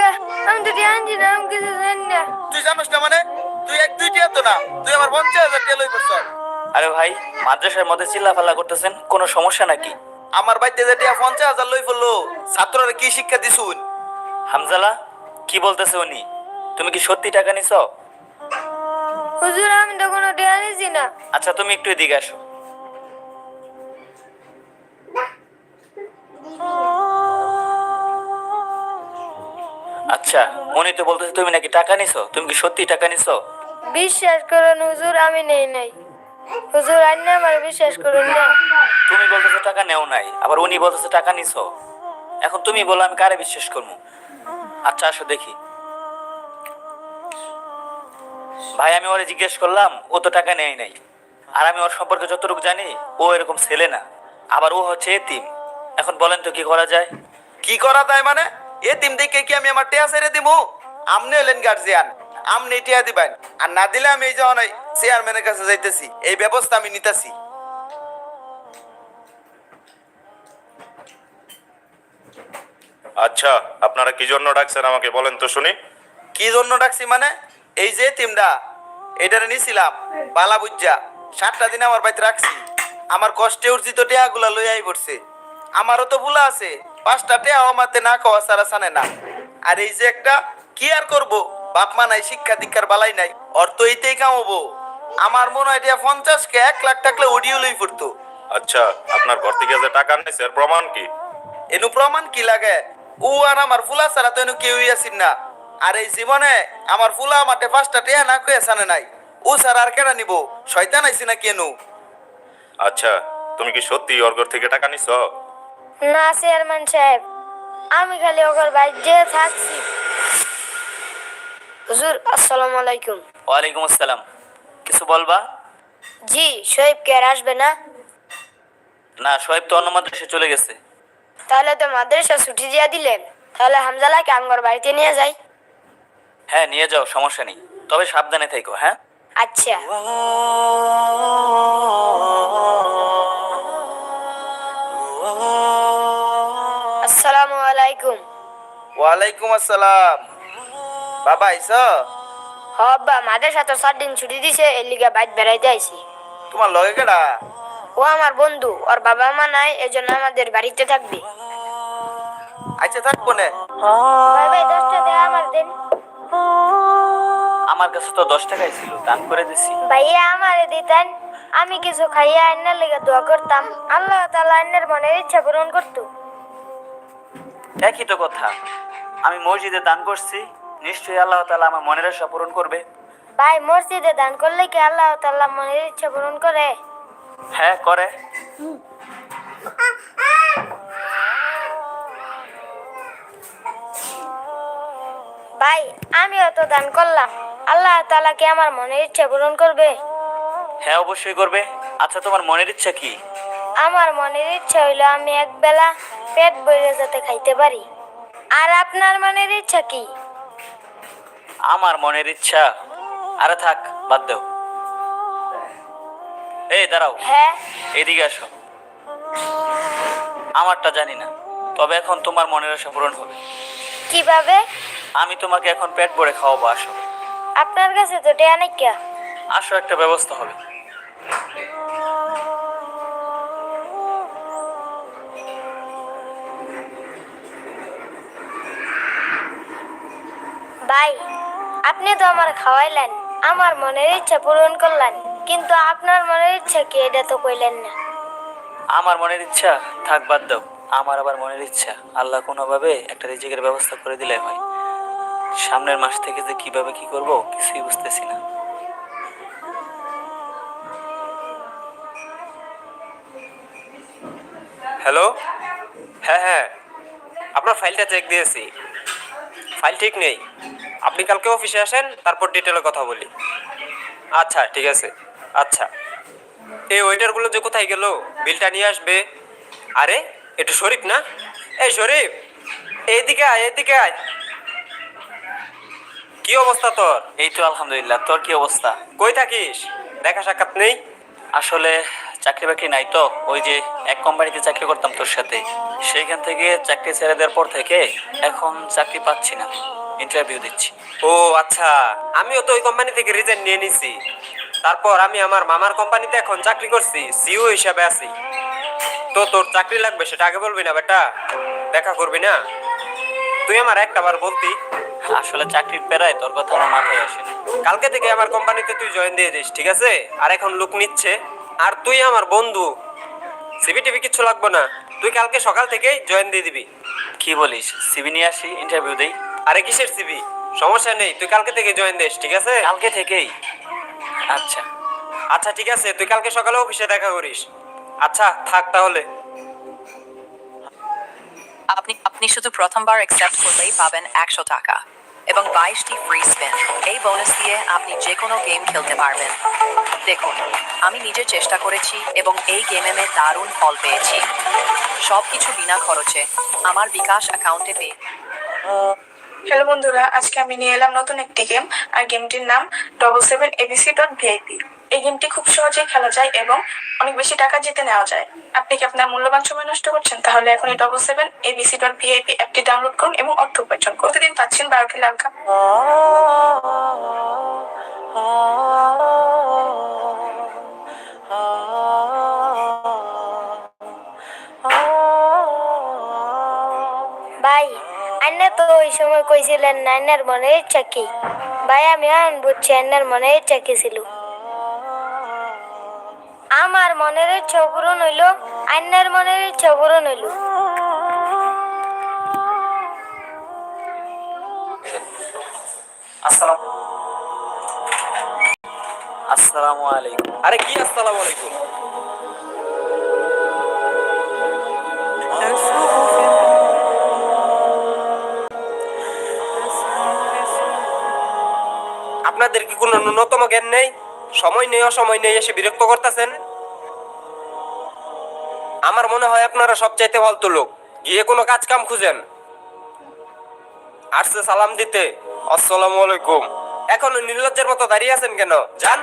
টাকা আমি তো না আমি কিছু জানি না। তুই জানোস না মানে? তুই এক দুই টিয়া তো না। তুই আমার পঞ্চাশ হাজার টিয়া লই বসছ আরে ভাই মাদ্রাসার মধ্যে চিল্লাফাল্লা করতেছেন কোনো সমস্যা নাকি? আমার বাড়িতে যে টিয়া পঞ্চাশ হাজার লই ফেলল ছাত্ররা কি শিক্ষা দিছুন? হামজালা কি বলতেছে উনি? তুমি কি সত্যি টাকা নিছ? হুজুর আমি তো কোনো টাকা নিছি না। আচ্ছা তুমি একটু এদিকে আসো। আচ্ছা উনি তো বলতেছে তুমি নাকি টাকা নিছো? তুমি কি সত্যি টাকা নিছো? বিশ্বাস করুন হুজুর আমি নেই নাই। হুজুর আন্না আমার বিশ্বাস করুন না। তুমি বলতেছো টাকা নেও নাই আবার উনি বলতেছে টাকা নিছো। এখন তুমি বলো আমি কারে বিশ্বাস করব? আচ্ছা আসো দেখি। ভাই আমি ওরে জিজ্ঞেস করলাম ও তো টাকা নেয় নাই। আর আমি ওর সম্পর্কে যতটুকু জানি ও এরকম ছেলে না। আবার ও হচ্ছে এতিম। এখন বলেন তো কি করা যায়? কি করা যায় মানে? এ তিম দেখে কি আমি আমার টিয়া ছেড়ে দিমু? আমনে হলেন গার্জিয়ান আমনে টিয়া দিবেন। আর না দিলে আমি এই যে অনেক চেয়ারম্যানের কাছে যাইতেছি এই ব্যবস্থা আমি নিতেছি। আচ্ছা আপনারা কি জন্য ডাকছেন আমাকে বলেন তো শুনি। কি জন্য ডাকছি মানে? এই যে তিমটা এটারে নিছিলাম বালা বুজ্জা। সাতটা দিন আমার বাড়িতে রাখছি। আমার কষ্টে অর্জিত টেয়াগুলা লই আই পড়ছে। আমারও তো ভুলা আছে। পাঁচটা টেয়া আমাতে না খাওয়া সারা সানে না। আর এই যে একটা কি আর করব? বাপ মা নাই শিক্ষা দীক্ষার বালাই নাই অর্থ এইতেই কামাবো। আমার মনে হয় এটা পঞ্চাশকে এক লাখ টাকলে অডিও লই পড়তো। আচ্ছা আপনার ঘর থেকে যে টাকা নিয়েছে এর প্রমাণ কি? এনু প্রমাণ কি লাগে? ও আর আমার ফুলা ছাড়া তো এনু কেউই আসিন না। আর এই জীবনে আমার ফুলা মাঠে পাঁচটা টেয়া না কয়ে সানে নাই। ও স্যার আর কেনা নিব? শয়তান আইসি না কেনু আচ্ছা তুমি কি সত্যি ওর ঘর থেকে টাকা নিছ? না চেয়ারম্যান সাহেব। আমি খালি ওর বাইরে থাকছি। হুজুর আসসালামু আলাইকুম। ওয়ালাইকুম আসসালাম। কিছু বলবা? জি শোয়েব কে আর আসবে না? না সোহেব তো অন্য মাদ্রাসে চলে গেছে। তাহলে তো মাদ্রাসা ছুটি দিয়ে দিলেন। তাহলে হামজালাকে আমার বাড়িতে নিয়ে যাই। হ্যাঁ নিয়ে যাও সমস্যা নেই। তবে সাবধানে থেকো হ্যাঁ? আচ্ছা। আসসালামু আলাইকুম। ওয়ালাইকুম আসসালাম। বাবা হব্বা মাদ্রাসা তো সাত দিন ছুটি দিছে এর লিগে বাইক বেড়াইতে আইছি। তোমার লগে কেডা? ও আমার বন্ধু ওর বাবা মা নাই এজন্য আমাদের বাড়িতে থাকবে। আচ্ছা থাকব না। ভাই ভাই দশটা দেওয়া আমার দেন। আমার কাছে তো দশ টাকাই ছিল দান করে দিছি। ভাইয়া আমারে দিতেন। আমি কিছু খাইয়া আন্নার লেগে দোয়া করতাম। আল্লাহ তাআলা আন্নার মনের ইচ্ছা পূরণ করতো। একই তো কথা। আমি মসজিদে দান করছি নিশ্চয়ই আল্লাহ তাআলা আমার মনের আশা পূরণ করবে। ভাই মসজিদে দান করলে কি আল্লাহ তাআলা মনের ইচ্ছা পূরণ করে? হ্যাঁ করে। ভাই আমিও তো দান করলাম। আল্লাহ তাআলা কি আমার মনের ইচ্ছা পূরণ করবে? হ্যাঁ অবশ্যই করবে। আচ্ছা তোমার মনের ইচ্ছা কি? আমার মনের ইচ্ছা হইল আমি এক বেলা পেট ভরে যাতে খাইতে পারি। আর আপনার মনের ইচ্ছা কি? আমার মনের ইচ্ছা? আরে থাক বাদ দাও। এই দাঁড়াও। হ্যাঁ? এদিকে আসো। আমারটা জানি না তবে এখন তোমার মনের আশা পূরণ হবে। কীভাবে? আমি তোমাকে এখন পেট ভরে খাওয়াবো আসো। আপনার কাছে তো টেয়া নাই কে? আসো একটা ব্যবস্থা হবে। ভাই আপনি তো আমার খাওয়াইলেন আমার মনের ইচ্ছা পূরণ করলেন কিন্তু আপনার মনের ইচ্ছা কি এটা তো কইলেন না। আমার মনের ইচ্ছা থাক বাদ দাও আমার আবার মনের ইচ্ছা আল্লাহ কোনোভাবে একটা রিজিকের ব্যবস্থা করে দিলে হয় সামনের মাস থেকে যে কীভাবে কি করব কিছুই বুঝতেছি না। হ্যালো? হ্যাঁ হ্যাঁ। আপনার ফাইলটা চেক দিয়েছি। ফাইল ঠিক নেই। আপনি কালকে অফিসে আসেন তারপর ডিটেলে কথা বলি। আচ্ছা ঠিক আছে। আচ্ছা। এই ওয়েটারগুলো যে কোথায় গেল? বিলটা নিয়ে আসবে। আরে এটা শরীফ না? এই শরীফ এইদিকে আয় এইদিকে আয়। কি অবস্থা তোর? এই তো আলহামদুলিল্লাহ। তোর কি অবস্থা? কই থাকিস? দেখা সাক্ষাৎ নেই? আসলে চাকরি বাকরি নাই তো। ওই যে এক কোম্পানিতে চাকরি করতাম তোর সাথে। সেইখান থেকে চাকরি ছেড়ে দেওয়ার পর থেকে এখন চাকরি পাচ্ছি না। ইন্টারভিউ দিচ্ছি। ও আচ্ছা আমিও তো ওই কোম্পানি থেকে রিজাইন নিয়ে নিছি। তারপর আমি আমার মামার কোম্পানিতে এখন চাকরি করছি সিও হিসাবে আছি। তো তোর চাকরি লাগবে সেটা আগে বলবি না বেটা। দেখা করবি না। তুই আমার একটা বার বলতি। আসলে চাকরির পেরায় তোর কথা আমার মাথায় আসে কালকে থেকে আমার কোম্পানিতে তুই জয়েন দিয়ে দিস ঠিক আছে? আর এখন লোক নিচ্ছে। আর তুই আমার বন্ধু। সিবি টিভি কিচ্ছু লাগবে না। তুই কালকে সকাল থেকেই জয়েন দিয়ে দিবি। কি বলিস? সিবি নিয়ে আসি ইন্টারভিউ দেই। আরে কিসের সিবি সমস্যা নেই তুই কালকে থেকে জয়েন দিস ঠিক আছে? কালকে থেকেই। আচ্ছা। আচ্ছা ঠিক আছে তুই কালকে সকালে অফিসে দেখা করিস। আচ্ছা থাক তাহলে। আপনি আপনি শুধু প্রথমবার অ্যাকসেপ্ট করলেই পাবেন একশো টাকা এবং বাইশটি ফ্রি স্পেন এই বোনাস দিয়ে আপনি যে কোনো গেম খেলতে পারবেন। দেখুন আমি নিজে চেষ্টা করেছি এবং এই গেমে আমি দারুণ ফল পেয়েছি। সব কিছু বিনা খরচে আমার বিকাশ অ্যাকাউন্টে পেয়ে হ্যালো বন্ধুরা, আজকে আমি নিয়ে এলাম নতুন একটি গেম আর গেমটির নাম double seven A B C dot V I P এই গেমটি খুব সহজেই খেলা যায় এবং অনেক বেশি টাকা জিতে নেওয়া যায়। আপনি কি আপনার মূল্যবান সময় নষ্ট করছেন? তাহলে এখন এই double seven A B C dot V I P অ্যাপটি ডাউনলোড করুন এবং অর্থ উপার্জন প্রতিদিন পাচ্ছেন বারোটি লাভ আন্না তো ওই সময় কইছিলেন নাইনার মনের ইচ্ছা কি? ভাই, আমি বুঝছি আন্নার মনের ইচ্ছা কি ছিল। আমার মনের ইচ্ছা পূরণ হইল আন্নার মনের ইচ্ছা পূরণ হইল। আসসালামু আলাইকুম। আরে কি আসসালামু আলাইকুম? কি কোনো ন্যূনতম জ্ঞান নেই, সময় নেই, অসময় নেই এসে বিরক্ত করতেছেন। আমার মনে হয় আপনারা সবচাইতে ফালতু লোক, গিয়ে কোনো কাজ কাম খুঁজেন। আসছে সালাম দিতে, আসসালামু আলাইকুম। এখনও নির্লজ্জের মতো দাঁড়িয়ে আছেন কেন? যান।